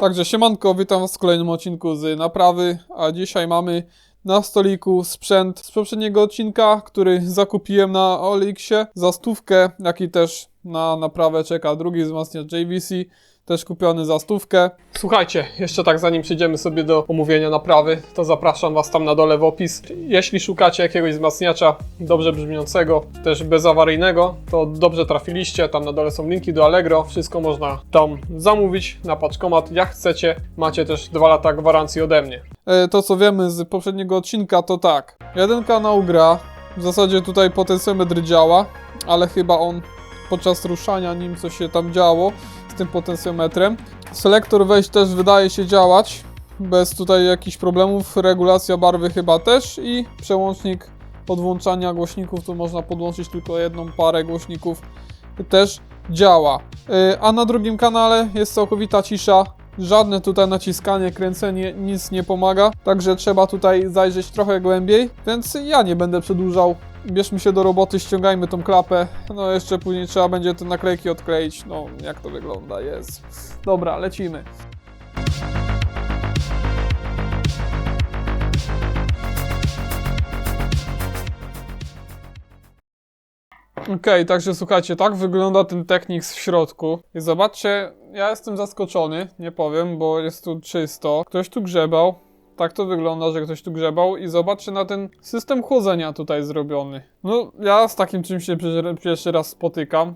Także siemanko, witam was w kolejnym odcinku z naprawy, a dzisiaj mamy na stoliku sprzęt z poprzedniego odcinka, który zakupiłem na OLX-ie za stówkę, jak i też na naprawę czeka drugi wzmacniacz JVC, też kupiony za stówkę. Słuchajcie, jeszcze tak zanim przejdziemy sobie do omówienia naprawy, to zapraszam was tam na dole w opis. Jeśli szukacie jakiegoś wzmacniacza dobrze brzmiącego, też bezawaryjnego, to dobrze trafiliście, tam na dole są linki do Allegro, wszystko można tam zamówić na paczkomat jak chcecie, macie też dwa lata gwarancji ode mnie. E, To co wiemy z poprzedniego odcinka to tak, jeden kanał gra, w zasadzie tutaj potencjometr działa, ale chyba on podczas ruszania nim coś się tam działo tym potencjometrem. Selektor wejść też wydaje się działać bez tutaj jakichś problemów, regulacja barwy chyba też i przełącznik podłączania głośników, tu można podłączyć tylko jedną parę głośników, też działa. Yy, A na drugim kanale jest całkowita cisza, żadne tutaj naciskanie, kręcenie, nic nie pomaga, także trzeba tutaj zajrzeć trochę głębiej, więc ja nie będę przedłużał. Bierzmy się do roboty, ściągajmy tą klapę. No jeszcze później trzeba będzie te naklejki odkleić. No, jak to wygląda, jest. Dobra, lecimy. Okej, także słuchajcie, tak wygląda ten Technics w środku. I zobaczcie, ja jestem zaskoczony, nie powiem, bo jest tu czysto. Ktoś tu grzebał. Tak to wygląda, że ktoś tu grzebał i zobaczcie na ten system chłodzenia tutaj zrobiony. No, ja z takim czymś się pierwszy- raz spotykam.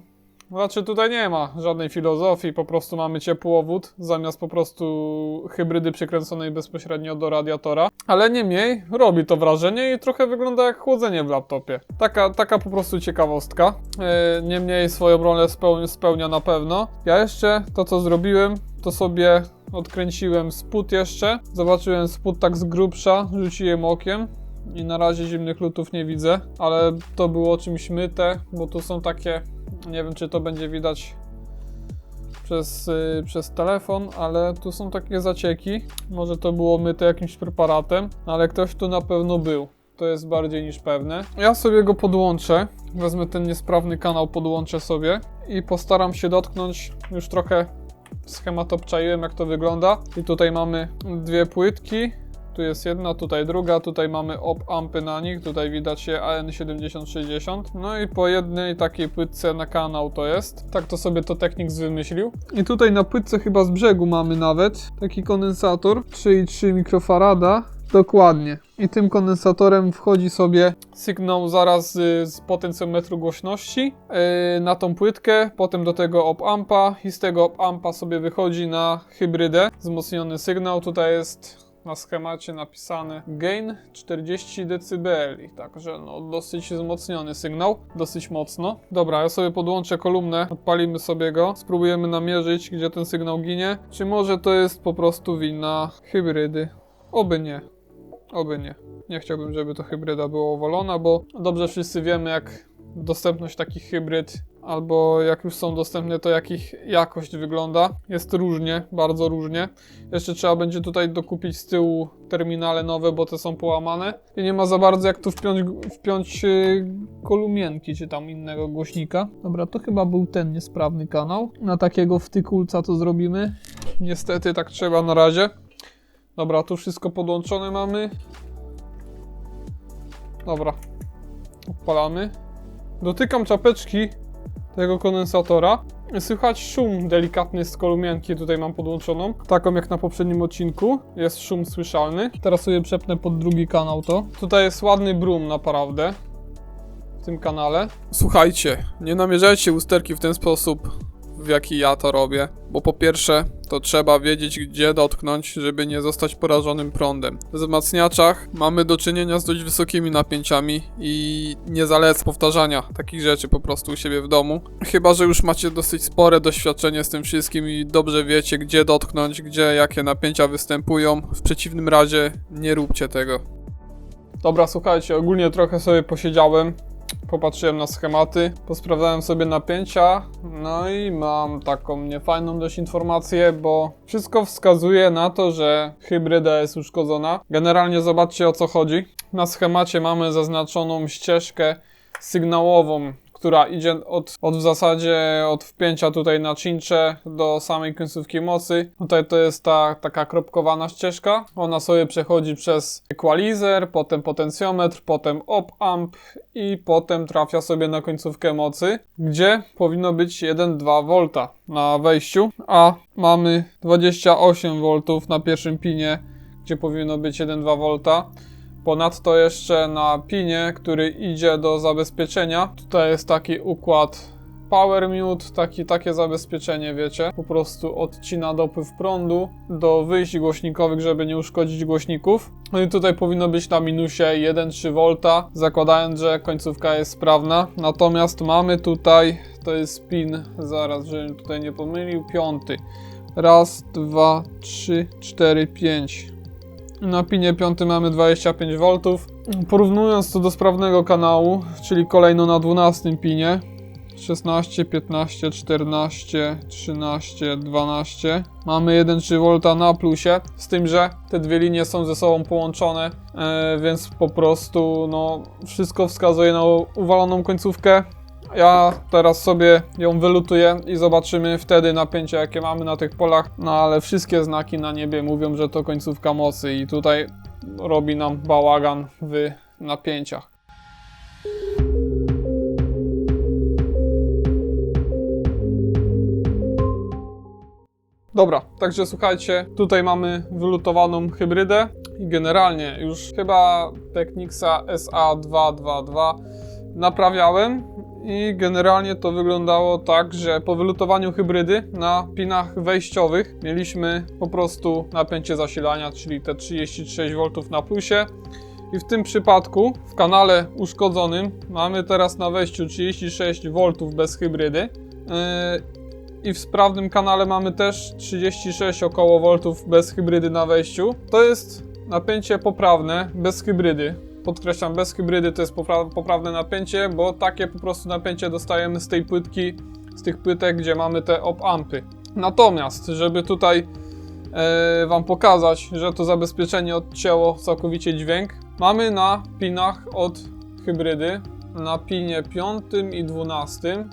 Znaczy tutaj nie ma żadnej filozofii, po prostu mamy ciepłowód zamiast po prostu hybrydy przykręconej bezpośrednio do radiatora. Ale niemniej robi to wrażenie i trochę wygląda jak chłodzenie w laptopie. Taka, taka po prostu ciekawostka. Yy, niemniej swoją rolę spełnia na pewno. Ja jeszcze to co zrobiłem, to sobie odkręciłem spód jeszcze. Zobaczyłem spód tak z grubsza, rzuciłem okiem. I na razie zimnych lutów nie widzę, ale to było czymś myte, bo tu są takie, nie wiem czy to będzie widać przez, y, przez telefon, ale tu są takie zacieki. Może to było myte jakimś preparatem, ale ktoś tu na pewno był. To jest bardziej niż pewne. Ja sobie go podłączę. Wezmę ten niesprawny kanał, podłączę sobie i postaram się dotknąć już trochę schemat obczaiłem jak to wygląda. I tutaj mamy dwie płytki. Tu jest jedna, tutaj druga, tutaj mamy op ampy na nich, tutaj widać się AN7060. No i po jednej takiej płytce na kanał to jest. Tak to sobie to Technics wymyślił. I tutaj na płytce chyba z brzegu mamy nawet taki kondensator 3,3 mikrofarada. Dokładnie. I tym kondensatorem wchodzi sobie sygnał zaraz z, z potencjometru głośności yy, na tą płytkę, potem do tego op ampa i z tego op ampa sobie wychodzi na hybrydę. Wzmocniony sygnał. Tutaj jest na schemacie napisane gain 40 dB, także no dosyć wzmocniony sygnał, dosyć mocno. Dobra, ja sobie podłączę kolumnę, odpalimy sobie go, spróbujemy namierzyć, gdzie ten sygnał ginie. Czy może to jest po prostu wina hybrydy? Oby nie. Oby nie. Nie chciałbym, żeby to hybryda była uwalona, bo dobrze wszyscy wiemy, jak dostępność takich hybryd, albo jak już są dostępne, to jak ich jakość wygląda. Jest różnie, bardzo różnie. Jeszcze trzeba będzie tutaj dokupić z tyłu terminale nowe, bo te są połamane. I nie ma za bardzo jak tu wpiąć, wpiąć yy, kolumienki, czy tam innego głośnika. Dobra, to chyba był ten niesprawny kanał. Na takiego wtykulca to zrobimy. Niestety tak trzeba na razie. Dobra, tu wszystko podłączone mamy. Dobra. Odpalamy. Dotykam czapeczki tego kondensatora. Słychać szum delikatny z kolumianki, tutaj mam podłączoną. Taką jak na poprzednim odcinku. Jest szum słyszalny. Teraz sobie przepnę pod drugi kanał to. Tutaj jest ładny brum naprawdę. W tym kanale. Słuchajcie, nie namierzajcie usterki w ten sposób, w jaki ja to robię. Bo po pierwsze, to trzeba wiedzieć, gdzie dotknąć, żeby nie zostać porażonym prądem. W wzmacniaczach mamy do czynienia z dość wysokimi napięciami i nie zalecam powtarzania takich rzeczy po prostu u siebie w domu. Chyba, że już macie dosyć spore doświadczenie z tym wszystkim i dobrze wiecie, gdzie dotknąć, gdzie jakie napięcia występują. W przeciwnym razie nie róbcie tego. Dobra, słuchajcie, ogólnie trochę sobie posiedziałem, popatrzyłem na schematy, posprawdzałem sobie napięcia, no i mam taką niefajną dość informację, bo wszystko wskazuje na to, że hybryda jest uszkodzona. Generalnie zobaczcie o co chodzi. Na schemacie mamy zaznaczoną ścieżkę sygnałową, która idzie od, od w zasadzie od wpięcia tutaj na cincze do samej końcówki mocy. Tutaj to jest ta taka kropkowana ścieżka. Ona sobie przechodzi przez equalizer, potem potencjometr, potem op-amp i potem trafia sobie na końcówkę mocy, gdzie powinno być 1,2 V na wejściu, a mamy 28 V na pierwszym pinie, gdzie powinno być 1,2 V. Ponadto jeszcze na pinie, który idzie do zabezpieczenia, tutaj jest taki układ Power Mute, taki, takie zabezpieczenie, wiecie, po prostu odcina dopływ prądu do wyjść głośnikowych, żeby nie uszkodzić głośników. No i tutaj powinno być na minusie 1,3 V, zakładając, że końcówka jest sprawna. Natomiast mamy tutaj, to jest pin, zaraz, żebym tutaj nie pomylił, piąty. Raz, dwa, trzy, cztery, pięć. Na pinie 5 mamy 25 V. Porównując to do sprawnego kanału, czyli kolejno na 12 pinie 16, 15, 14, 13, 12. Mamy 1,3 V na plusie, z tym, że te dwie linie są ze sobą połączone, e, więc po prostu no, wszystko wskazuje na uwaloną końcówkę. Ja teraz sobie ją wylutuję i zobaczymy wtedy napięcie, jakie mamy na tych polach. No ale wszystkie znaki na niebie mówią, że to końcówka mocy i tutaj robi nam bałagan w napięciach. Dobra, także słuchajcie, tutaj mamy wylutowaną hybrydę i generalnie już chyba Technixa SA222 naprawiałem i generalnie to wyglądało tak, że po wylutowaniu hybrydy na pinach wejściowych mieliśmy po prostu napięcie zasilania, czyli te 36 V na plusie. I w tym przypadku w kanale uszkodzonym mamy teraz na wejściu 36 V bez hybrydy. Yy, i w sprawnym kanale mamy też 36 około voltów bez hybrydy na wejściu. To jest napięcie poprawne, bez hybrydy. Podkreślam, bez hybrydy to jest popra- poprawne napięcie, bo takie po prostu napięcie dostajemy z tej płytki, z tych płytek, gdzie mamy te op-ampy. Natomiast, żeby tutaj e, Wam pokazać, że to zabezpieczenie odcięło całkowicie dźwięk, mamy na pinach od hybrydy, na pinie 5 i 12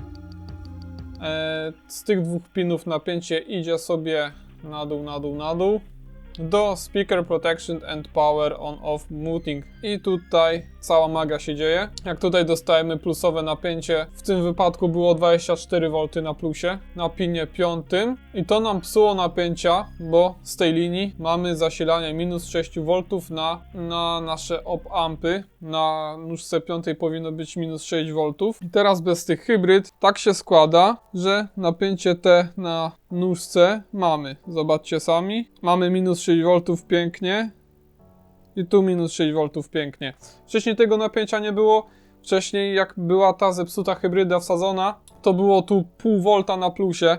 E, z tych dwóch pinów napięcie idzie sobie na dół, na dół, na dół do Speaker Protection and Power On Off Muting. I tutaj cała magia się dzieje. Jak tutaj dostajemy plusowe napięcie, w tym wypadku było 24 V na plusie, na pinie 5 i to nam psuło napięcia, bo z tej linii mamy zasilanie minus 6 V na, na nasze op-ampy. Na nóżce 5 powinno być minus 6 V. I teraz bez tych hybryd tak się składa, że napięcie te na nóżce mamy. Zobaczcie sami. Mamy minus 6 V pięknie, i tu minus 6 V pięknie. Wcześniej tego napięcia nie było. Wcześniej jak była ta zepsuta hybryda wsadzona, to było tu pół volta na plusie.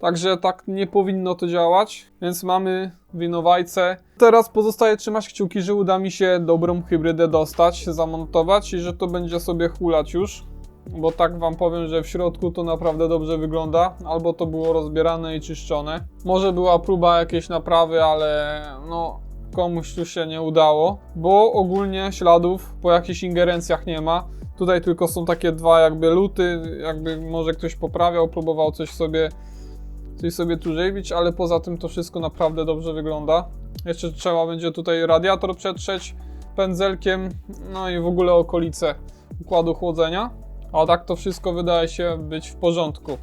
Także tak nie powinno to działać, więc mamy winowajcę. Teraz pozostaje trzymać kciuki, że uda mi się dobrą hybrydę dostać, zamontować i że to będzie sobie hulać już. Bo tak wam powiem, że w środku to naprawdę dobrze wygląda. Albo to było rozbierane i czyszczone. Może była próba jakiejś naprawy, ale no komuś tu się nie udało, bo ogólnie śladów po jakichś ingerencjach nie ma. Tutaj tylko są takie dwa jakby luty, jakby może ktoś poprawiał, próbował coś sobie coś sobie tu ale poza tym to wszystko naprawdę dobrze wygląda. Jeszcze trzeba będzie tutaj radiator przetrzeć pędzelkiem, no i w ogóle okolice układu chłodzenia. A tak to wszystko wydaje się być w porządku.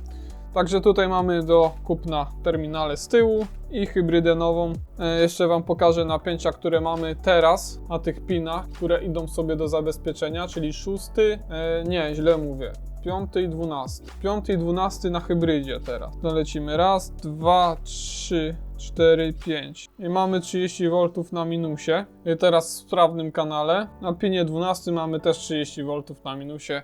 Także tutaj mamy do kupna terminale z tyłu i hybrydę nową. E, jeszcze Wam pokażę napięcia, które mamy teraz na tych pinach, które idą sobie do zabezpieczenia, czyli szósty, e, nie, źle mówię, piąty i dwunasty. Piąty i dwunasty na hybrydzie teraz. To lecimy raz, dwa, trzy, 4, 5. I mamy 30 V na minusie. I teraz w sprawnym kanale. Na pinie 12 mamy też 30 V na minusie.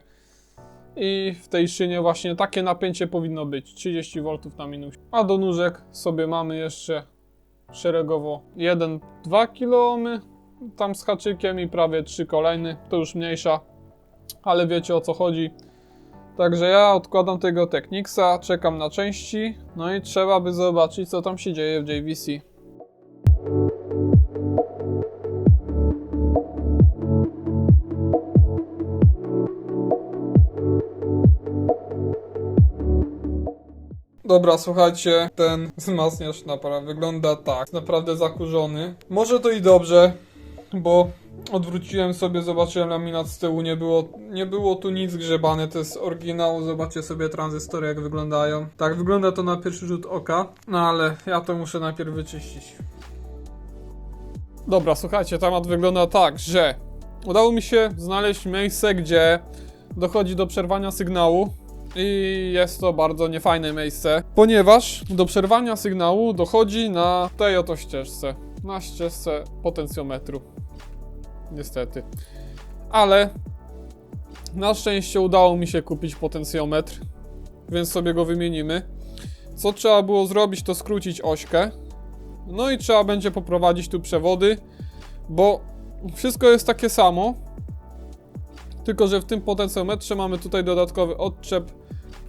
I w tej szynie właśnie takie napięcie powinno być 30 V na minusie. A do nóżek sobie mamy jeszcze szeregowo 1-2 kΩ tam z haczykiem i prawie 3 kolejny. To już mniejsza, ale wiecie o co chodzi. Także ja odkładam tego Technicsa, czekam na części, no i trzeba by zobaczyć co tam się dzieje w JVC. Dobra, słuchajcie, ten wzmacniacz naprawdę wygląda tak. Naprawdę zakurzony. Może to i dobrze, bo odwróciłem sobie, zobaczyłem laminat z tyłu, nie było, nie było tu nic grzebane, to jest oryginał, zobaczcie sobie tranzystory jak wyglądają. Tak wygląda to na pierwszy rzut oka, no ale ja to muszę najpierw wyczyścić. Dobra, słuchajcie, temat wygląda tak, że udało mi się znaleźć miejsce, gdzie dochodzi do przerwania sygnału i jest to bardzo niefajne miejsce, ponieważ do przerwania sygnału dochodzi na tej oto ścieżce, na ścieżce potencjometru. Niestety. Ale na szczęście udało mi się kupić potencjometr, więc sobie go wymienimy. Co trzeba było zrobić, to skrócić ośkę. No i trzeba będzie poprowadzić tu przewody, bo wszystko jest takie samo, tylko że w tym potencjometrze mamy tutaj dodatkowy odczep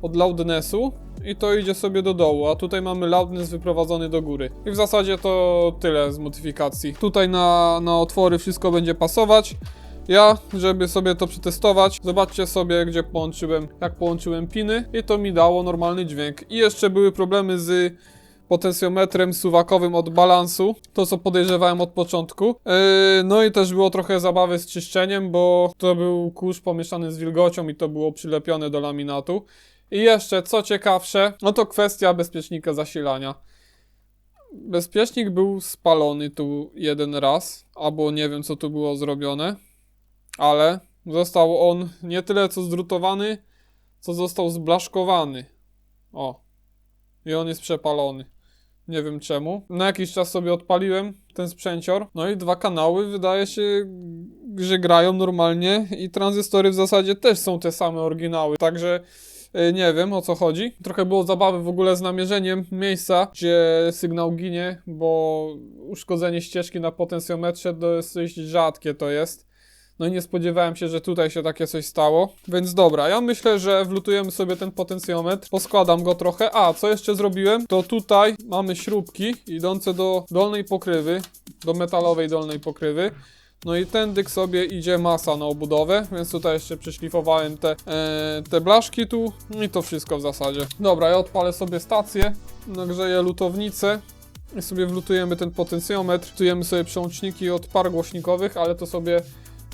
od loudnessu i to idzie sobie do dołu, a tutaj mamy loudness wyprowadzony do góry. I w zasadzie to tyle z modyfikacji. Tutaj na, na otwory wszystko będzie pasować. Ja, żeby sobie to przetestować, zobaczcie sobie, gdzie połączyłem, jak połączyłem piny i to mi dało normalny dźwięk. I jeszcze były problemy z potencjometrem suwakowym od balansu, to co podejrzewałem od początku. Yy, no i też było trochę zabawy z czyszczeniem, bo to był kurz pomieszany z wilgocią i to było przylepione do laminatu. I jeszcze, co ciekawsze, no to kwestia bezpiecznika zasilania. Bezpiecznik był spalony tu jeden raz, albo nie wiem co tu było zrobione, ale został on nie tyle co zdrutowany, co został zblaszkowany. O. I on jest przepalony. Nie wiem czemu. Na jakiś czas sobie odpaliłem ten sprzęcior. No i dwa kanały wydaje się, że grają normalnie i tranzystory w zasadzie też są te same oryginały. Także nie wiem o co chodzi. Trochę było zabawy w ogóle z namierzeniem miejsca, gdzie sygnał ginie, bo uszkodzenie ścieżki na potencjometrze dosyć rzadkie to jest. No i nie spodziewałem się, że tutaj się takie coś stało. Więc dobra, ja myślę, że wlutujemy sobie ten potencjometr. Poskładam go trochę. A, co jeszcze zrobiłem? To tutaj mamy śrubki idące do dolnej pokrywy, do metalowej dolnej pokrywy. No i tędyk sobie idzie masa na obudowę, więc tutaj jeszcze przyszlifowałem te, e, te blaszki tu i to wszystko w zasadzie. Dobra, ja odpalę sobie stację, nagrzeję lutownicę i sobie wlutujemy ten potencjometr. Wlutujemy sobie przełączniki od par głośnikowych, ale to sobie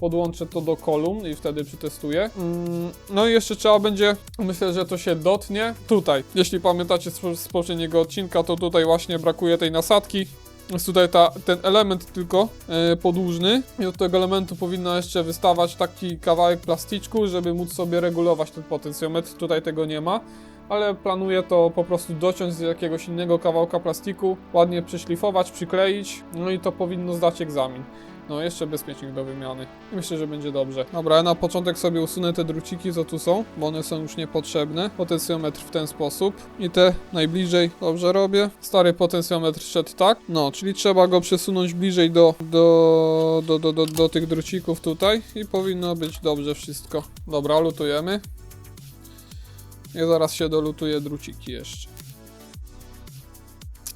podłączę to do kolumn i wtedy przetestuję. Mm, No i jeszcze trzeba będzie, myślę, że to się dotnie tutaj. Jeśli pamiętacie z poprzedniego odcinka, to tutaj właśnie brakuje tej nasadki. Jest tutaj ta, ten element tylko e, podłużny i od tego elementu powinno jeszcze wystawać taki kawałek plasticzku, żeby móc sobie regulować ten potencjometr. Tutaj tego nie ma. Ale planuję to po prostu dociąć z jakiegoś innego kawałka plastiku, ładnie przyszlifować, przykleić, no i to powinno zdać egzamin. No, jeszcze bezpiecznik do wymiany. Myślę, że będzie dobrze. Dobra, ja na początek sobie usunę te druciki, co tu są, bo one są już niepotrzebne. Potencjometr w ten sposób. I te najbliżej dobrze robię. Stary potencjometr szedł tak. No, czyli trzeba go przesunąć bliżej do, do, do, do, do, do tych drucików tutaj i powinno być dobrze wszystko. Dobra, lutujemy. I zaraz się dolutuje druciki jeszcze.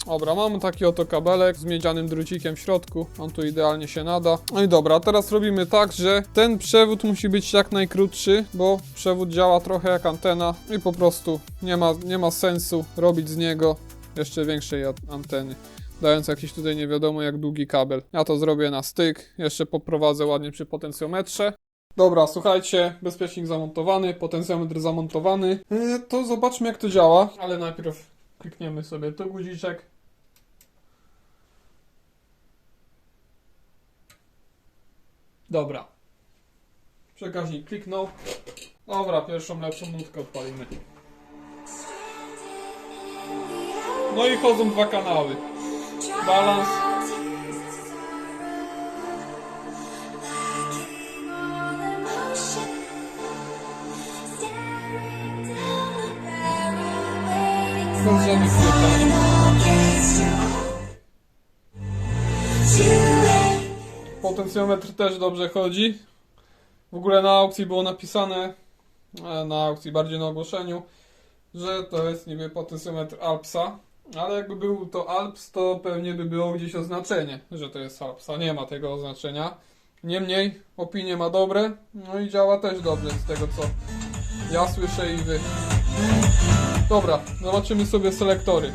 Dobra, mamy taki oto kabelek z miedzianym drucikiem w środku. On tu idealnie się nada. No i dobra, teraz robimy tak, że ten przewód musi być jak najkrótszy, bo przewód działa trochę jak antena i po prostu nie ma, nie ma sensu robić z niego jeszcze większej anteny. Dając jakiś tutaj nie wiadomo jak długi kabel. Ja to zrobię na styk, jeszcze poprowadzę ładnie przy potencjometrze. Dobra, słuchajcie, bezpiecznik zamontowany, potencjometr zamontowany. Yy, to zobaczmy jak to działa, ale najpierw klikniemy sobie tu guziczek. Dobra. Przekaźnik kliknął. Dobra, pierwszą lepszą nutkę odpalimy. No i chodzą dwa kanały. Balans. Bez żadnych Potencjometr też dobrze chodzi. W ogóle na aukcji było napisane, e, na aukcji bardziej na ogłoszeniu, że to jest niby potencjometr Alpsa. Ale jakby był to Alps, to pewnie by było gdzieś oznaczenie, że to jest Alpsa. Nie ma tego oznaczenia. Niemniej opinie ma dobre, no i działa też dobrze z tego co ja słyszę i wy. Dobra, zobaczymy sobie selektory.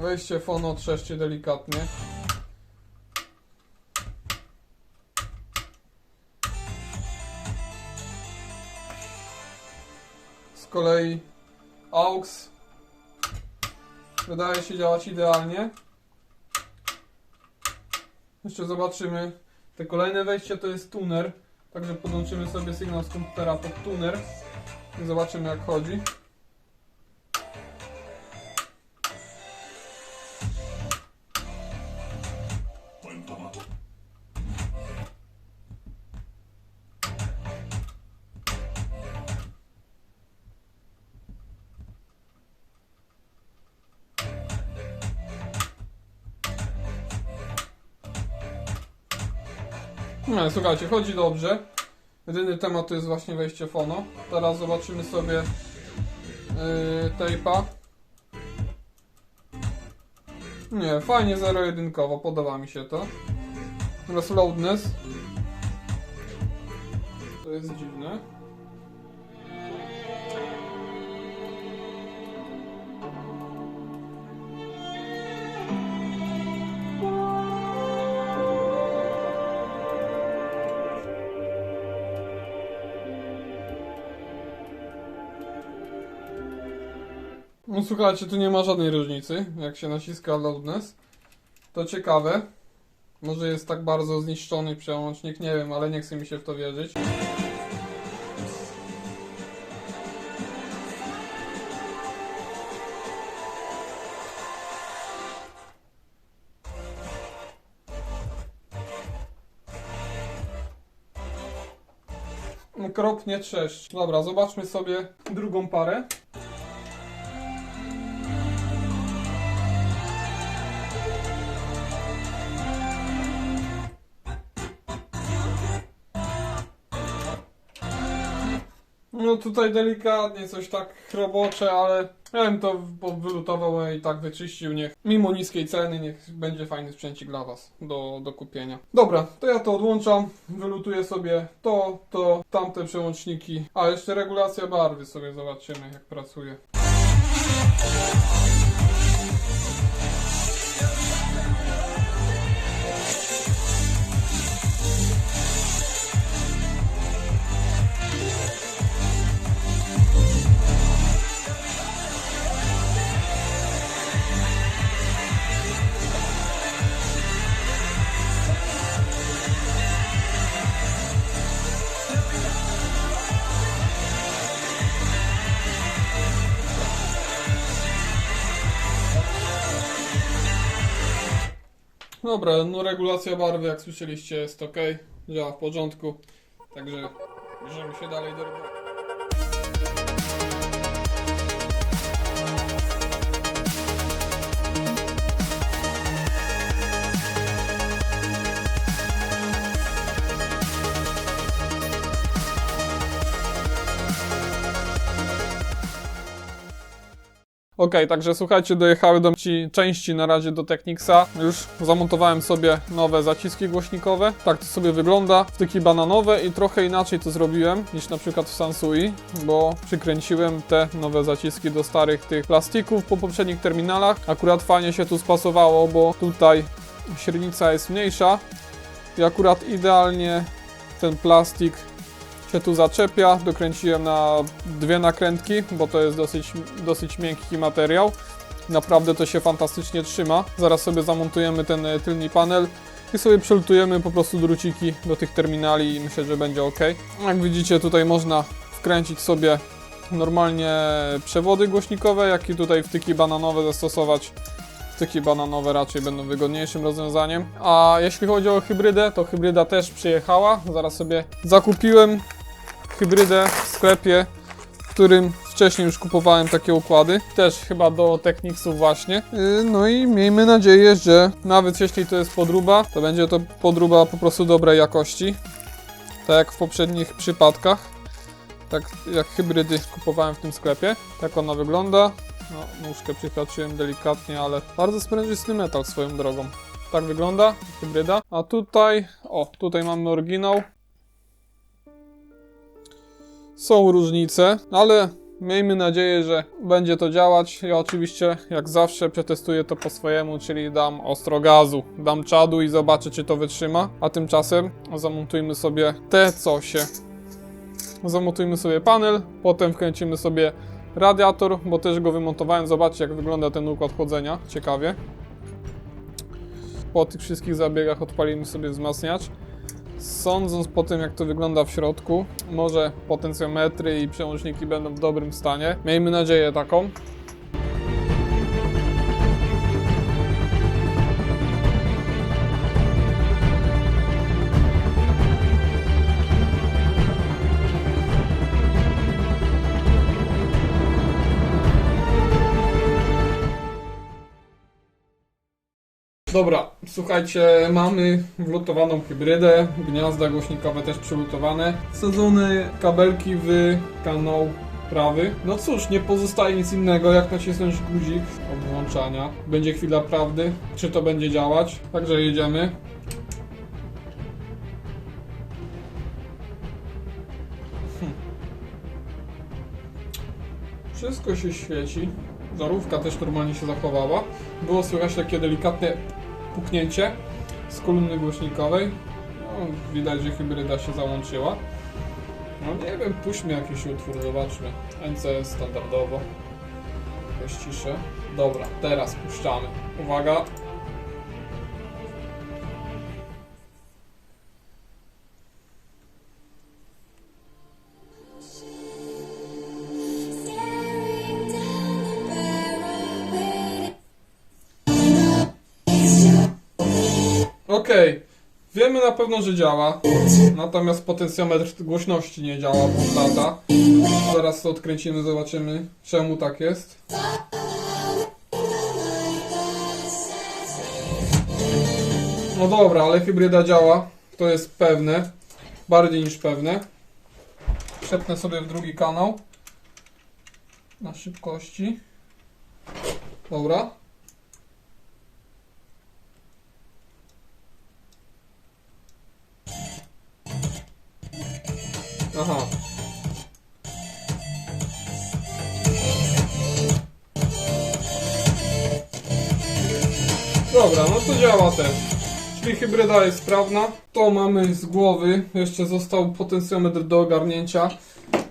Wejście fono trzeszcie delikatnie. Z kolei AUX wydaje się działać idealnie. Jeszcze zobaczymy. Te kolejne wejście to jest tuner. Także podłączymy sobie sygnał z komputera pod tuner i zobaczymy jak chodzi. Nie, słuchajcie, chodzi dobrze. Jedyny temat to jest właśnie wejście fono. Teraz zobaczymy sobie yy. Nie, fajnie zero-jedynkowo, podoba mi się to. Teraz loudness. To jest dziwne. Słuchajcie, tu nie ma żadnej różnicy, jak się naciska loudness. To ciekawe. Może jest tak bardzo zniszczony przełącznik, nie wiem, ale nie chce mi się w to wierzyć. Okropnie trzeszcz. Dobra, zobaczmy sobie drugą parę. Tutaj delikatnie coś tak robocze, ale ja bym to wylutował i tak wyczyścił. Niech mimo niskiej ceny, niech będzie fajny sprzęcik dla Was do, do kupienia. Dobra, to ja to odłączam, wylutuję sobie to, to, tamte przełączniki. A jeszcze regulacja barwy sobie zobaczymy jak pracuje. Dobra, no regulacja barwy jak słyszeliście jest ok, działa w porządku. Także bierzemy się dalej do roboty. Okej, także słuchajcie, dojechały do ci części na razie do Technicsa. Już zamontowałem sobie nowe zaciski głośnikowe. Tak to sobie wygląda. Wtyki bananowe i trochę inaczej to zrobiłem niż na przykład w Sansui, bo przykręciłem te nowe zaciski do starych tych plastików po poprzednich terminalach. Akurat fajnie się tu spasowało, bo tutaj średnica jest mniejsza i akurat idealnie ten plastik się tu zaczepia. Dokręciłem na dwie nakrętki, bo to jest dosyć, dosyć miękki materiał. Naprawdę to się fantastycznie trzyma. Zaraz sobie zamontujemy ten e, tylny panel i sobie przelutujemy po prostu druciki do tych terminali i myślę, że będzie ok. Jak widzicie tutaj można wkręcić sobie normalnie przewody głośnikowe, jak i tutaj wtyki bananowe zastosować. Wtyki bananowe raczej będą wygodniejszym rozwiązaniem. A jeśli chodzi o hybrydę, to hybryda też przyjechała. Zaraz sobie zakupiłem hybrydę w sklepie, w którym wcześniej już kupowałem takie układy. Też chyba do Technicsów właśnie. Yy, No i miejmy nadzieję, że nawet jeśli to jest podróba, to będzie to podróba po prostu dobrej jakości. Tak jak w poprzednich przypadkach. Tak jak hybrydy kupowałem w tym sklepie. Tak ona wygląda. No, nóżkę przyhaczyłem delikatnie, ale bardzo sprężysty metal swoją drogą. Tak wygląda hybryda. A tutaj, o, tutaj mamy oryginał. Są różnice, ale miejmy nadzieję, że będzie to działać. Ja oczywiście, jak zawsze, przetestuję to po swojemu, czyli dam ostro gazu, dam czadu i zobaczę, czy to wytrzyma. A tymczasem zamontujmy sobie te cosie. Zamontujmy sobie panel, potem wkręcimy sobie radiator, bo też go wymontowałem. Zobaczcie, jak wygląda ten układ chłodzenia. Ciekawie. Po tych wszystkich zabiegach odpalimy sobie wzmacniacz. Sądząc po tym, jak to wygląda w środku, może potencjometry i przełączniki będą w dobrym stanie. Miejmy nadzieję taką. Dobra, słuchajcie, mamy wlutowaną hybrydę, gniazda głośnikowe też przylutowane, wsadzone kabelki w kanał prawy. No cóż, nie pozostaje nic innego jak nacisnąć guzik od włączania. Będzie chwila prawdy, czy to będzie działać. Także jedziemy. Hm. Wszystko się świeci. Żarówka też normalnie się zachowała. Było słychać takie delikatne puknięcie z kolumny głośnikowej. No, widać, że hybryda się załączyła. No nie wiem, puśćmy jakiś utwór, zobaczmy. NCS standardowo. Jakoś ciszę. Dobra, teraz puszczamy. Uwaga. Wiemy na pewno, że działa. Natomiast potencjometr głośności nie działa od lata. Zaraz to odkręcimy, zobaczymy czemu tak jest. No dobra, ale hybryda działa. To jest pewne. Bardziej niż pewne. Przepnę sobie w drugi kanał. Na szybkości. Dobra. Aha. Dobra, no to działa też. Czyli hybryda jest sprawna. To mamy z głowy. Jeszcze został potencjometr do ogarnięcia.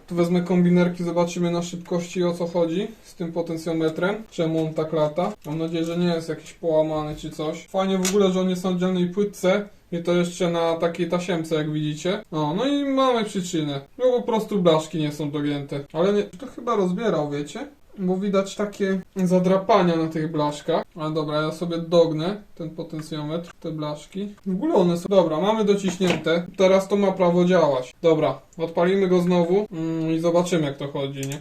Tu wezmę kombinerki, zobaczymy na szybkości o co chodzi z tym potencjometrem. Czemu on tak lata. Mam nadzieję, że nie jest jakiś połamany czy coś. Fajnie w ogóle, że on jest na oddzielnej płytce. I to jeszcze na takiej tasiemce, jak widzicie. No, no i mamy przyczynę. No po prostu blaszki nie są dogięte. Ale nie, to chyba rozbierał, wiecie? Bo widać takie zadrapania na tych blaszkach. Ale dobra, ja sobie dognę ten potencjometr, te blaszki. W ogóle one są... Dobra, mamy dociśnięte. Teraz to ma prawo działać. Dobra, odpalimy go znowu mm, i zobaczymy jak to chodzi, nie?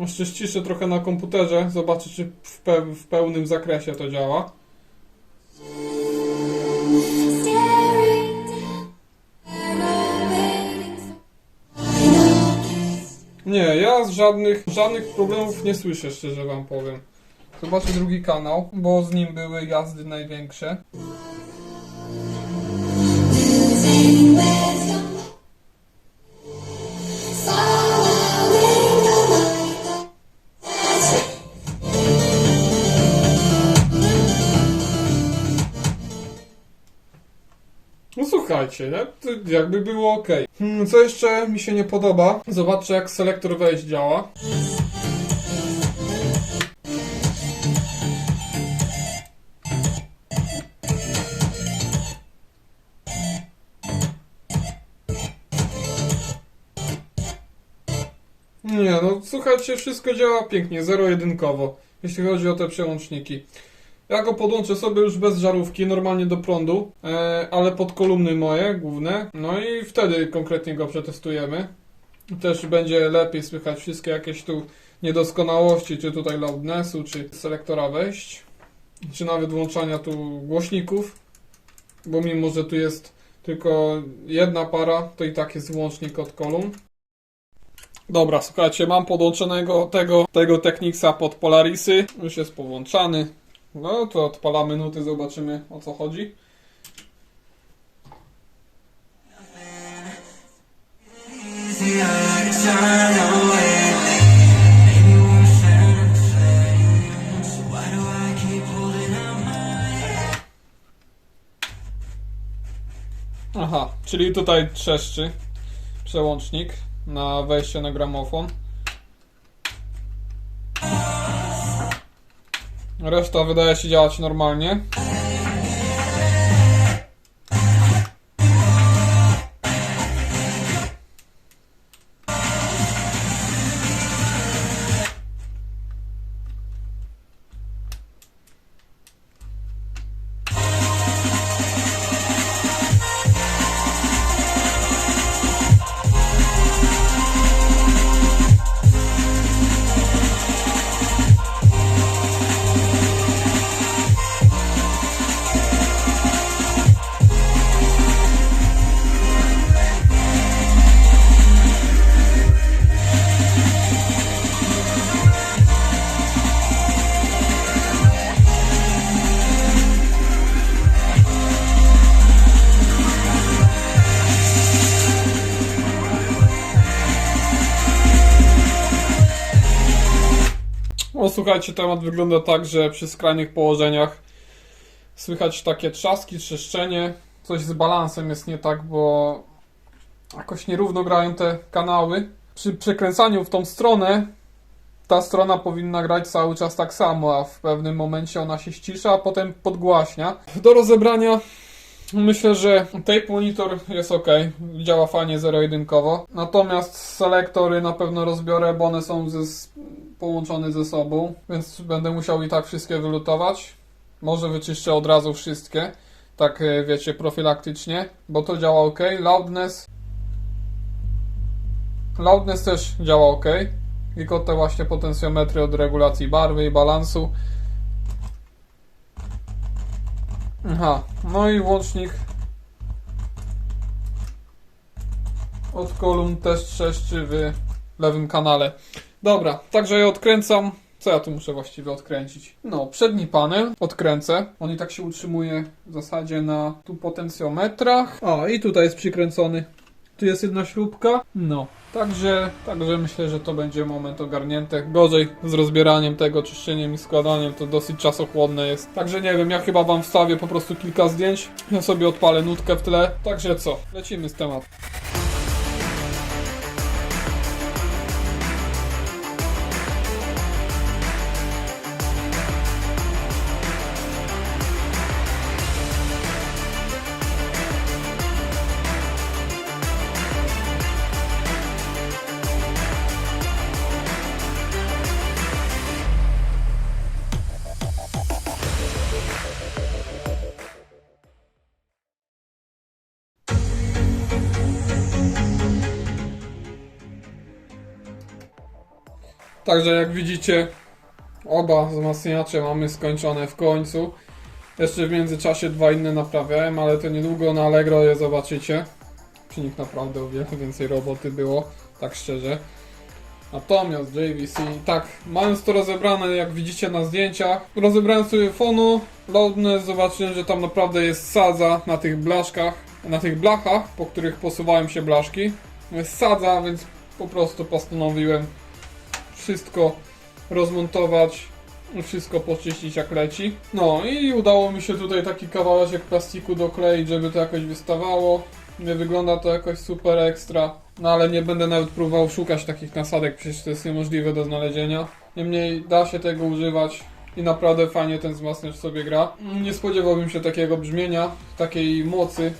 Jeszcze ściszę trochę na komputerze, zobaczę czy w, pe- w pełnym zakresie to działa. Nie, ja z żadnych, żadnych problemów nie słyszę, szczerze wam powiem. Zobaczę drugi kanał, bo z nim były jazdy największe. Nie? To jakby było ok. Hmm, co jeszcze mi się nie podoba? Zobaczcie jak selektor wejść działa. Nie, no słuchajcie, wszystko działa pięknie, zero-jedynkowo, jeśli chodzi o te przełączniki. Ja go podłączę sobie już bez żarówki, normalnie do prądu, e, ale pod kolumny moje główne. No i wtedy konkretnie go przetestujemy. Też będzie lepiej słychać wszystkie jakieś tu niedoskonałości, czy tutaj loudnessu, czy selektora wejść, czy nawet włączania tu głośników, bo mimo, że tu jest tylko jedna para, to i tak jest łącznik od kolumn. Dobra, słuchajcie, mam podłączonego tego, tego Technicsa pod Polarisy. Już jest powłączany. No to odpalamy nuty, zobaczymy o co chodzi. Aha, czyli tutaj trzeszczy przełącznik na wejście na gramofon. Reszta wydaje się działać normalnie. Słuchajcie, temat wygląda tak, że przy skrajnych położeniach słychać takie trzaski, trzeszczenie. Coś z balansem jest nie tak, bo jakoś nierówno grają te kanały. Przy przekręcaniu w tą stronę ta strona powinna grać cały czas tak samo, a w pewnym momencie ona się ścisza, a potem podgłaśnia. Do rozebrania myślę, że tape monitor jest ok, działa fajnie zero-jedynkowo. Natomiast selektory na pewno rozbiorę, bo one są ze, połączone ze sobą, więc będę musiał i tak wszystkie wylutować. Może wyczyszczę od razu wszystkie, tak e, wiecie, profilaktycznie, bo to działa ok. Loudness. Loudness też działa ok. Tylko te właśnie potencjometry od regulacji barwy i balansu. Aha, no i łącznik od kolumn też trzeszczy w lewym kanale. Dobra, także je odkręcam. Co ja tu muszę właściwie odkręcić? No, przedni panel odkręcę. On i tak się utrzymuje w zasadzie na tu potencjometrach. O, i tutaj jest przykręcony. Tu jest jedna śrubka. No, także, także myślę, że to będzie moment ogarnięty. Gorzej z rozbieraniem tego, czyszczeniem i składaniem, to dosyć czasochłonne jest. Także nie wiem, ja chyba wam wstawię po prostu kilka zdjęć. Ja sobie odpalę nutkę w tle. Także co, lecimy z tematu. Także jak widzicie, oba wzmacniacze mamy skończone w końcu. Jeszcze w międzyczasie dwa inne naprawiałem, ale to niedługo na Allegro je zobaczycie. Nich naprawdę o wiele więcej roboty było, tak szczerze. Natomiast JVC, tak, mając to rozebrane, jak widzicie na zdjęciach, rozebrałem sobie fono, loudness, zobaczyłem, że tam naprawdę jest sadza na tych blaszkach, na tych blachach, po których posuwają się blaszki. Jest sadza, więc po prostu postanowiłem wszystko rozmontować, wszystko poczyścić jak leci. No i udało mi się tutaj taki kawałeczek plastiku dokleić, żeby to jakoś wystawało. Nie wygląda to jakoś super ekstra, no ale nie będę nawet próbował szukać takich nasadek, przecież to jest niemożliwe do znalezienia. Niemniej da się tego używać i naprawdę fajnie ten wzmacniacz sobie gra. Nie spodziewałbym się takiego brzmienia, takiej mocy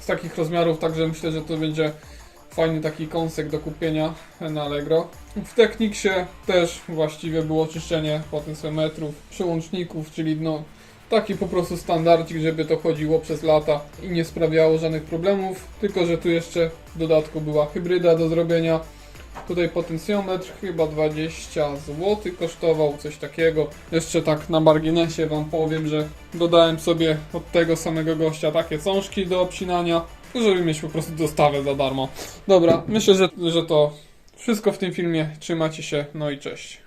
z takich rozmiarów, także myślę, że to będzie fajny taki kąsek do kupienia na Allegro. W Technicsie też właściwie było czyszczenie potencjometrów, przełączników, czyli no taki po prostu standardzik, żeby to chodziło przez lata i nie sprawiało żadnych problemów, tylko że tu jeszcze w dodatku była hybryda do zrobienia. Tutaj potencjometr chyba 20 zł kosztował, coś takiego. Jeszcze tak na marginesie Wam powiem, że dodałem sobie od tego samego gościa takie cążki do obcinania, żeby mieć po prostu dostawę za darmo. Dobra, myślę, że, że to Wszystko w tym filmie. Trzymajcie się, no i cześć.